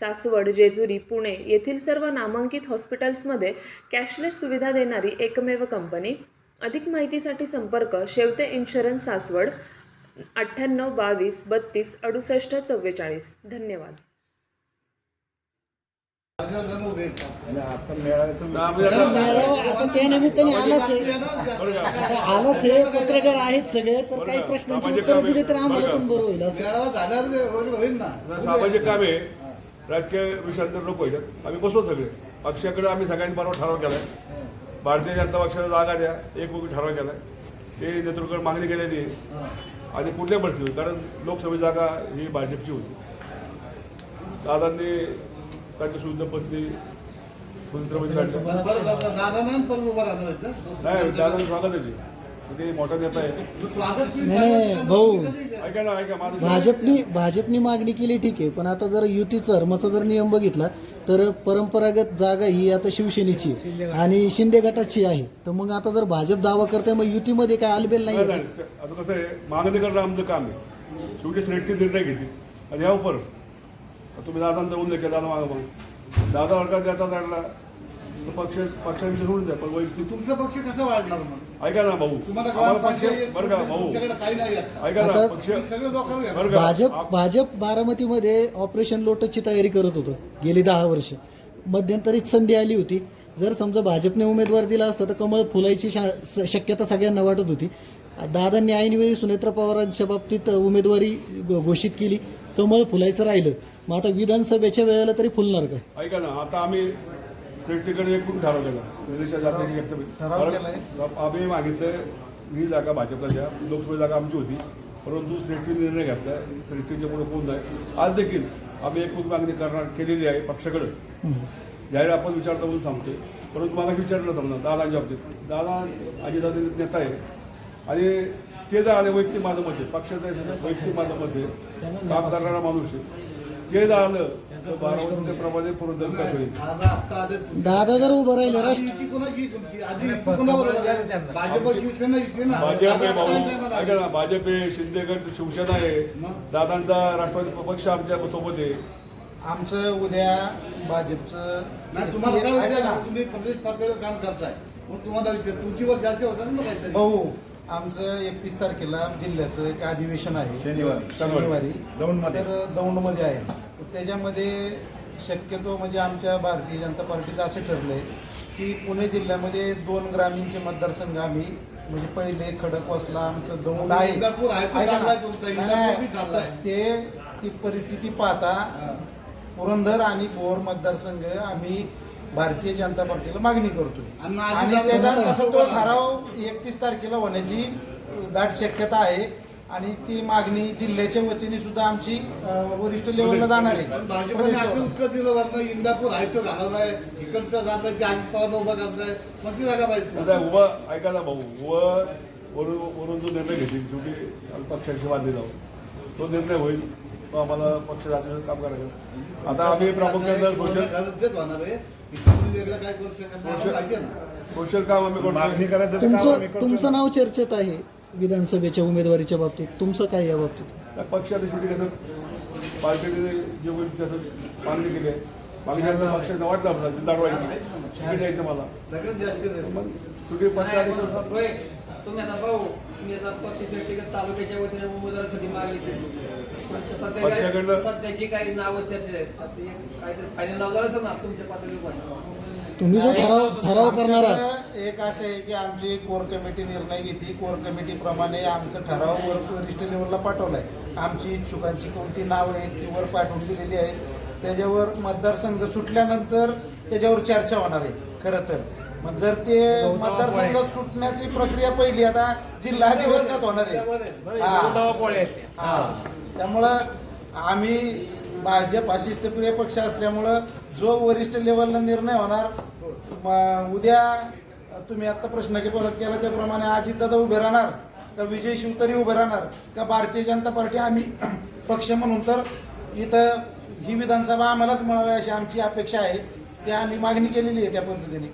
सासवड जेजुरी पुणे येथील सर्व नामांकित हॉस्पिटल्समध्ये कॅशलेस सुविधा देणारी एकमेव कंपनी. अधिक माहितीसाठी संपर्क शेवते इन्शुरन्स सासवड अठ्ठ्याण्णव बावीस बत्तीस अडुसष्ट चव्वेचाळीस. धन्यवाद. त्या निमित्ताने आलाच आहे. आता आलाच आहे पत्रकार आहेत सगळे तर काही प्रश्नांची उत्तर दिली तर आम्हाला पण बरं होईल असं. मेळावा झाल्यावर होईल ना. सामाजिक कामे राजकीय विषयांतर नको याच्यात आम्ही बसलो सगळे. पक्षाकडे आम्ही सगळ्यांनी बरोबर ठराव केलाय. भारतीय जनता पक्षाला जागा द्या. एक मुखी ठराव केलाय. ते नेतृत्वाकडे मागणी केलेली आहे. आणि कुठल्या परिस्थितीत? कारण लोकसभेची जागा ही भाजपची होती. दादांनी त्यांच्या सुविधा पत्नी काढल्या. दादानं ना? नाही दादांचं स्वागत आहे. मोठा नाही, नाही. भाऊ. ऐका ना ऐका माझं भाजपनी भाजपनी मागणी केली ठीक आहे पण आता जर युती धर्माचा जर नियम बघितला तर परंपरागत जागा ही आता शिवसेनेची आहे आणि शिंदे गटाची आहे तर मग आता जर भाजप दावा करते मग युतीमध्ये काय आलबेल नाही नाही, आहे नाही. आता कसं आहे मागणी करणं आमचं काम आहे शेवटी श्रेष्ठी निर्णय घेतली आणि या उपर तुम्ही दादांचा उल्लेख केला दादा मागं दादा वर्गात देतात आणला तर पक्ष पक्षाविषयी सोडून द्या पण वैयक्तिक. तुमचं पक्ष कसं वाढणार मग? ऐका ना भाऊ. तुम्हाला आम्हाला ग्रामपंचायत पक्ष बरं का भाऊ. तुमच्याकडे काही नाही आता. ऐका ना आता- पक्ष तुम्ही सगळे लोकांना घ्या. बरं का? भाजप आप- भाजप बारामतीमध्ये ऑपरेशन लोटसची तयारी करत होतं गेली दहा वर्ष. मध्यंतरीत संधी आली होती. जर समजा भाजपने उमेदवार दिला असता तर कमळ फुलायची शा- स- शक्यता सगळ्यांना वाटत होती. दादांनी ऐनवेळी सुनेत्रा पवारांच्या बाबतीत उमेदवारी घो- घोषित केली. कमळ फुलायचं राहिलं. मग आता विधानसभेच्या वेळेला तरी फुलणार का ऐका ना आता आम्ही श्रेष्ठीकडे एक पण ठराव केला निलेशा जाधवची व्यक्त? आम्ही मागितलं ही जागा भाजपला द्या लोकसभा जागा आमची होती. परंतु श्रेष्ठी निर्णय घेतला श्रेष्ठीच्या पुढे कोण नाही आज देखील आम्ही एक मागणी करणार केलेली आहे पक्षाकडे. ज्यावेळी आपण विचारतो म्हणून सांगतोय. परंतु मला विचारलं समजा दादांच्या बाबतीत. दादा अजितदादा नेता आहे. आणि ते जर आले वैयक्तिक माझं मत आहे पक्षाचं वैयक्तिक माझं मत आहे काम करणारा माणूस आहे. बारामतीप्रमाणे होईल? दादा जर उभं राहिले आधी राष्ट्र युती कोणाची आहे तुमची? आधी युती कोणाबरोबर आहे? भाजप शिवसेना भाजप आहे दादा भाऊ. काय नाही ऐका ना भाजप आहे शिंदेगड शिवसेना आहे. दादांचा राष्ट्रवादी पक्ष आमच्यासोबत आहे. आमचं उद्या भाजपचं नाही तुम्हाला काय. तुम्ही प्रदेश पातळीवर काम करताय. मग तुम्हाला विचार तुमची वर चर्चा होतात ना भाऊ आमचं एकतीस तारखेला जिल्ह्याचं एक अधिवेशन आहे शनिवारी. शनिवारी दौंडमध्ये. तर दौंडमध्ये आहे तर त्याच्यामध्ये शक्यतो म्हणजे आमच्या भारतीय जनता पार्टीचं असं ठरलंय की पुणे जिल्ह्यामध्ये दोन ग्रामीणचे मतदारसंघ आम्ही म्हणजे पहिले खडकवासला आमचं दौंड आहे आहे तो. ते ती परिस्थिती पाहता. पुरंदर आणि भोर मतदारसंघ आम्ही भारतीय जनता पार्टीला मागणी करतोय. आणि आधी त्याचा तसा तो ठराव एकतीस तारखेला होण्याची दाट शक्यता आहे. आणि ती मागणी जिल्ह्याच्या वतीने सुद्धा आमची वरिष्ठ लेवलला जाणार आहे. असं. उत्तर दिलं वरनं इंदापूर आहे तो घालवलाय इकडचं जातलाय की आज पवार उभा करताय. कोणती जागा पाहिजे? उभं ऐका ना भाऊ वर वरून वरून जो निर्णय घेतील शेवटी आम्ही पक्षाशी बांधले जाऊ तो निर्णय होईल. तो आम्हाला पक्ष जातीचं काम करायचं आता आम्ही प्रामुख्यानं गरजेच होणार आहे. वेगळं काय करू शकत नाही सोशल- पाहिजे ना सोशल काम आम्ही मागणी करायचं तर काम आम्ही तुमचं करतो तुमचं. नाव चर्चेत आहे विधानसभेच्या उमेदवारीच्या बाबतीत. तुमचं काय या बाबतीत? त्या पक्षाने शेवटी कसं पार्टीने जे होईल त्याचं मागणी केली आहे. मागणी केल्यानंतर पक्षाने वाटलं आपल्याला दाडवायची तिकीट द्यायचं मला. सगळ्यात जास्त होय. तुम्ही आता भाऊ तुम्ही आता पक्षश्रेष्ठी तालुक्याच्या वतीने उमेदवारासाठी मागणी केली सध्याची काही नावं चर्चेत आहेत. काहीतरी फायनल नाव झालं ना तुमच्या पातळीवर तुम्ही जो ठराव ठराव करणार एक असं आहे की आमची कोर कमिटी निर्णय घेते. कोर कमिटीप्रमाणे आमचं ठराव वर वरिष्ठ लेवलला पाठवलाय. आमची इच्छुकांची कोणती नावं आहेत ती वर पाठवून दिलेली आहेत. त्याच्यावर मतदारसंघ सुटल्यानंतर त्याच्यावर चर्चा होणार आहे खरं तर. मग जर ते मतदारसंघ सुटण्याची प्रक्रिया पहिली आता जिल्हा अधिवेशनात होणार आहे. हा. त्यामुळं आम्ही भाजप हा शिस्तप्रिय पक्ष असल्यामुळं जो वरिष्ठ लेवलला निर्णय होणार उद्या तुम्ही आता प्रश्न केला त्याप्रमाणे अजितदादा उभे राहणार का विजय शिवतरी उभे राहणार का भारतीय जनता पार्टी आम्ही पक्ष म्हणून तर इथं ही विधानसभा आम्हालाच मिळावी अशी आमची अपेक्षा आहे. ते आम्ही मागणी केलेली आहे त्या पद्धतीने.